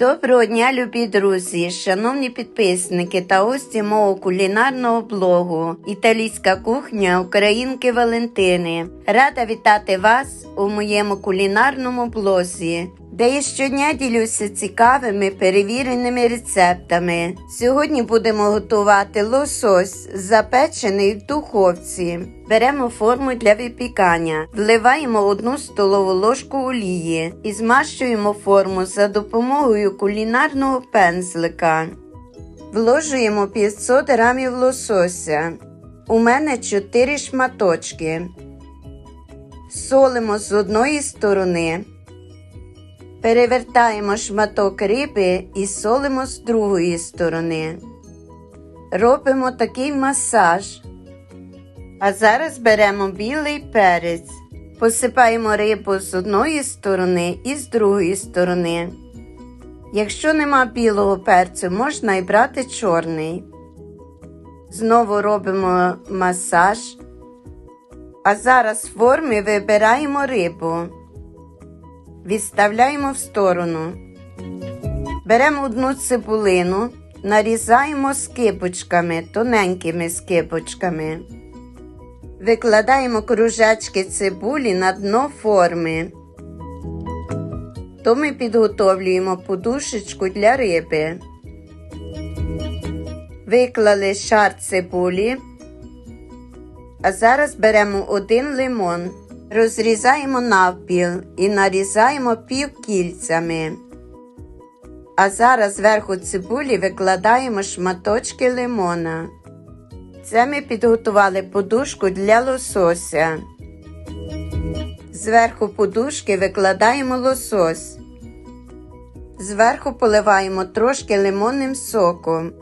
Доброго дня, любі друзі, шановні підписники та гості мого кулінарного блогу Італійська кухня Українки Валентини. Рада вітати вас у моєму кулінарному блозі, де я щодня ділюся цікавими перевіреними рецептами. Сьогодні будемо готувати лосось, запечений в духовці. Беремо форму для випікання, вливаємо одну столову ложку олії і змащуємо форму за допомогою кулінарного пензлика. Вложуємо 500 грамів лосося. У мене 4 шматочки. Солимо з одної сторони. Перевертаємо шматок риби і солимо з другої сторони. Робимо такий масаж. А зараз беремо білий перець, посипаємо рибу з одної сторони і з другої сторони. Якщо нема білого перцю, можна і брати чорний. Знову робимо масаж. А зараз з форми вибираємо рибу. Відставляємо в сторону. Беремо одну цибулину, нарізаємо скибочками, тоненькими скибочками. Викладаємо кружечки цибулі на дно форми. То ми підготовлюємо подушечку для риби. Виклали шар цибулі. А зараз беремо один лимон, розрізаємо навпіл і нарізаємо півкільцями. А зараз зверху цибулі викладаємо шматочки лимона. Це ми підготували подушку для лосося. Зверху подушки викладаємо лосось. Зверху поливаємо трошки лимонним соком.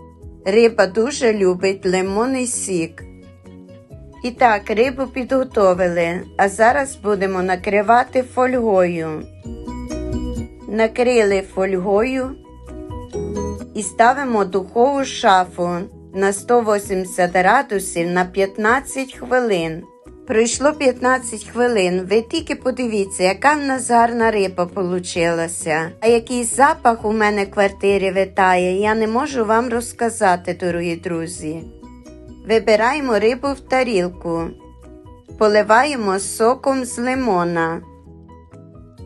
Риба дуже любить лимонний сік. І так, рибу підготовили, а зараз будемо накривати фольгою. Накрили фольгою і ставимо духову шафу на 180 градусів на 15 хвилин. Пройшло 15 хвилин. Ви тільки подивіться, яка в нас гарна риба получилася. А який запах у мене в квартирі витає, я не можу вам розказати, дорогі друзі. Вибираємо рибу в тарілку, поливаємо соком з лимона.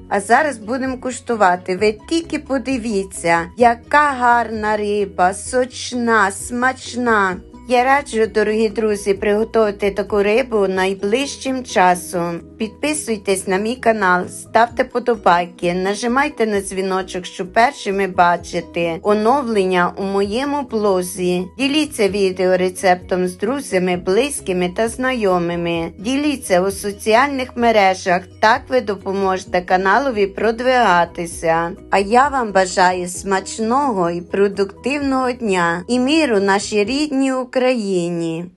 А зараз будемо куштувати. Ви тільки подивіться, яка гарна риба, сочна, смачна. Я раджу, дорогі друзі, приготувати таку рибу найближчим часом. Підписуйтесь на мій канал, ставте подобайки, нажимайте на дзвіночок, щоб першими бачити оновлення у моєму блозі. Діліться відео рецептом з друзями, близькими та знайомими. Діліться у соціальних мережах, так ви допоможете каналові продвигатися. А я вам бажаю смачного і продуктивного дня і міру нашій рідній Україні.